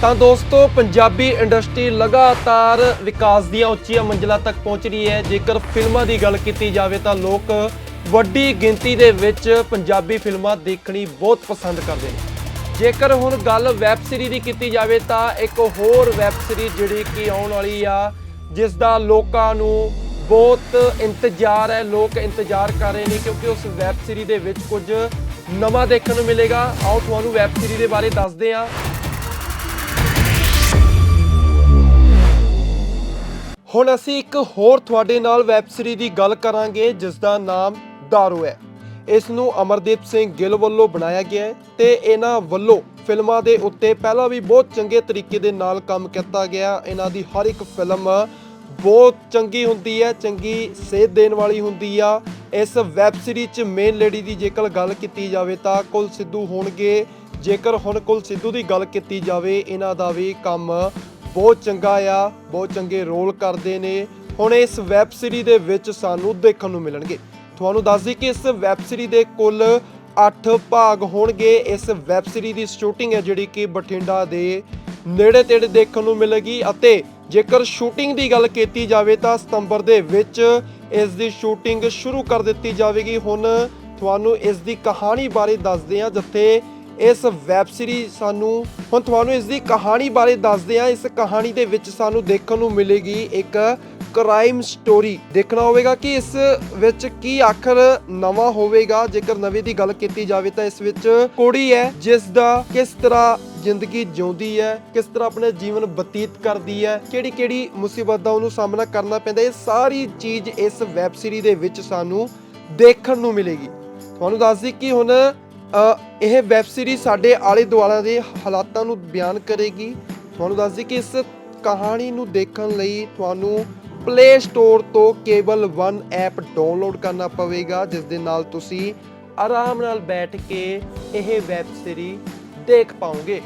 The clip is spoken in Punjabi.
ਤਾਂ ਦੋਸਤੋ, ਪੰਜਾਬੀ ਇੰਡਸਟਰੀ ਲਗਾਤਾਰ ਵਿਕਾਸ ਦੀਆਂ ਉੱਚੀਆਂ ਮੰਜ਼ਿਲਾਂ ਤੱਕ ਪਹੁੰਚ ਰਹੀ ਹੈ। ਜੇਕਰ ਫਿਲਮਾਂ ਦੀ ਗੱਲ ਕੀਤੀ ਜਾਵੇ ਤਾਂ ਲੋਕ ਵੱਡੀ ਗਿਣਤੀ ਦੇ ਵਿੱਚ ਪੰਜਾਬੀ ਫਿਲਮਾਂ ਦੇਖਣੀ ਬਹੁਤ ਪਸੰਦ ਕਰਦੇ ਨੇ। ਜੇਕਰ ਹੁਣ ਗੱਲ ਵੈਬ ਸੀਰੀਜ਼ ਦੀ ਕੀਤੀ ਜਾਵੇ ਤਾਂ ਇੱਕ ਹੋਰ ਵੈਬ ਸੀਰੀਜ਼ ਜਿਹੜੀ ਕਿ ਆਉਣ ਵਾਲੀ ਆ, ਜਿਸ ਦਾ ਲੋਕਾਂ ਨੂੰ ਬਹੁਤ ਇੰਤਜ਼ਾਰ ਹੈ, ਲੋਕ ਇੰਤਜ਼ਾਰ ਕਰ ਰਹੇ ਨੇ ਕਿਉਂਕਿ ਉਸ ਵੈਬ ਸੀਰੀਜ਼ ਦੇ ਵਿੱਚ ਕੁਝ ਨਵਾਂ ਦੇਖਣ ਨੂੰ ਮਿਲੇਗਾ। ਆਓ ਤੁਹਾਨੂੰ ਵੈਬ ਸੀਰੀਜ਼ ਦੇ ਬਾਰੇ ਦੱਸਦੇ ਹਾਂ। ਹੁਣ ਅਸੀਂ ਇੱਕ ਹੋਰ ਤੁਹਾਡੇ ਨਾਲ ਵੈਬ ਸੀਰੀਜ਼ ਦੀ ਗੱਲ ਕਰਾਂਗੇ ਜਿਸ ਦਾ ਨਾਮ ਦਾਰੂ ਹੈ। ਇਸ ਨੂੰ ਅਮਰਦੀਪ ਸਿੰਘ ਗਿੱਲ ਵੱਲੋਂ ਬਣਾਇਆ ਗਿਆ ਹੈ ਤੇ ਇਹਨਾਂ ਵੱਲੋਂ ਫਿਲਮਾਂ ਦੇ ਉੱਤੇ ਪਹਿਲਾਂ ਵੀ ਬਹੁਤ ਚੰਗੇ ਤਰੀਕੇ ਦੇ ਨਾਲ ਕੰਮ ਕੀਤਾ ਗਿਆ। ਇਹਨਾਂ ਦੀ ਹਰ ਇੱਕ ਫਿਲਮ ਬਹੁਤ ਚੰਗੀ ਹੁੰਦੀ ਹੈ, ਚੰਗੀ ਸੇਧ ਦੇਣ ਵਾਲੀ ਹੁੰਦੀ ਆ। ਇਸ ਵੈਬ ਸੀਰੀਜ਼ 'ਚ ਮੇਨ ਲੇਡੀ ਦੀ ਜੇਕਰ ਗੱਲ ਕੀਤੀ ਜਾਵੇ ਤਾਂ ਕੁਲ ਸਿੱਧੂ ਹੋਣਗੇ। ਜੇਕਰ ਹੁਣ ਕੁਲ ਸਿੱਧੂ ਦੀ ਗੱਲ ਕੀਤੀ ਜਾਵੇ, ਇਹਨਾਂ ਦਾ ਵੀ ਕੰਮ ਬਹੁਤ ਚੰਗਾ ਆ, ਬਹੁਤ ਚੰਗੇ ਰੋਲ ਕਰਦੇ ਨੇ। ਹੁਣ ਇਸ ਵੈਬ ਸੀਰੀਜ਼ ਦੇ ਵਿੱਚ ਸਾਨੂੰ ਦੇਖਣ ਨੂੰ ਮਿਲਣਗੇ। ਤੁਹਾਨੂੰ ਦੱਸ ਦਈਏ ਕਿ ਇਸ ਵੈਬ ਸੀਰੀਜ਼ ਦੇ ਕੁੱਲ 8 ਭਾਗ ਹੋਣਗੇ। ਇਸ ਵੈਬ ਸੀਰੀਜ਼ ਦੀ ਸ਼ੂਟਿੰਗ ਹੈ ਜਿਹੜੀ ਕਿ ਬਠਿੰਡਾ ਦੇ ਨੇੜੇ ਤੇੜੇ ਦੇਖਣ ਨੂੰ ਮਿਲੇਗੀ ਅਤੇ ਜੇਕਰ ਸ਼ੂਟਿੰਗ ਦੀ ਗੱਲ ਕੀਤੀ ਜਾਵੇ ਤਾਂ ਸਤੰਬਰ ਦੇ ਵਿੱਚ ਇਸ ਦੀ ਸ਼ੂਟਿੰਗ ਸ਼ੁਰੂ ਕਰ ਦਿੱਤੀ ਜਾਵੇਗੀ। ਹੁਣ ਤੁਹਾਨੂੰ ਇਸ ਦੀ ਕਹਾਣੀ ਬਾਰੇ ਦੱਸਦੇ ਹਾਂ, ਜਿੱਥੇ ਇਸ ਵੈਬ ਸੀਰੀਜ਼ ਸਾਨੂੰ, ਹੁਣ ਤੁਹਾਨੂੰ ਇਸ ਦੀ ਕਹਾਣੀ ਬਾਰੇ ਦੱਸਦੇ ਹਾਂ। ਇਸ ਕਹਾਣੀ ਦੇ ਵਿੱਚ ਸਾਨੂੰ ਦੇਖਣ ਨੂੰ ਮਿਲੇਗੀ ਇੱਕ ਕ੍ਰਾਈਮ ਸਟੋਰੀ ਦੇਖਣਾ ਹੋਵੇਗਾ ਕਿ ਇਸ ਵਿੱਚ ਕੀ ਆਖਰ ਨਵਾਂ ਹੋਵੇਗਾ। ਜੇਕਰ ਨਵੇਂ ਦੀ ਗੱਲ ਕੀਤੀ ਜਾਵੇ ਤਾਂ ਇਸ ਵਿੱਚ ਕੁੜੀ ਹੈ, ਜਿਸ ਦਾ ਕਿਸ ਤਰ੍ਹਾਂ ਜ਼ਿੰਦਗੀ ਜਿਉਂਦੀ ਹੈ, ਕਿਸ ਤਰ੍ਹਾਂ ਆਪਣੇ ਜੀਵਨ ਬਤੀਤ ਕਰਦੀ ਹੈ ਕਿਹੜੀ ਕਿਹੜੀ ਮੁਸੀਬਤ ਦਾ ਉਹਨੂੰ ਸਾਹਮਣਾ ਕਰਨਾ ਪੈਂਦਾ ਇਹ ਸਾਰੀ ਚੀਜ਼ ਇਸ ਵੈਬ ਸੀਰੀਜ਼ ਦੇ ਵਿੱਚ ਸਾਨੂੰ ਦੇਖਣ ਨੂੰ ਮਿਲੇਗੀ। ਤੁਹਾਨੂੰ ਦੱਸ ਦਈ ਕਿ ਹੁਣ ਇਹ ਵੈਬ ਸੀਰੀਜ਼ ਸਾਡੇ ਆਲੇ ਦੁਆਲੇ ਦੇ ਹਾਲਾਤਾਂ ਨੂੰ ਬਿਆਨ ਕਰੇਗੀ। ਤੁਹਾਨੂੰ ਦੱਸ ਦਈ ਕਿ ਇਸ ਕਹਾਣੀ ਨੂੰ ਦੇਖਣ ਲਈ ਤੁਹਾਨੂੰ ਪਲੇ ਸਟੋਰ ਤੋਂ ਕੇਬਲ 1 ਐਪ ਡਾਊਨਲੋਡ ਕਰਨਾ ਪਵੇਗਾ, ਜਿਸ ਦੇ ਨਾਲ ਤੁਸੀਂ ਆਰਾਮ ਨਾਲ ਬੈਠ ਕੇ ਇਹ ਵੈਬ ਸੀਰੀਜ਼ ਦੇਖ ਪਾਓਗੇ।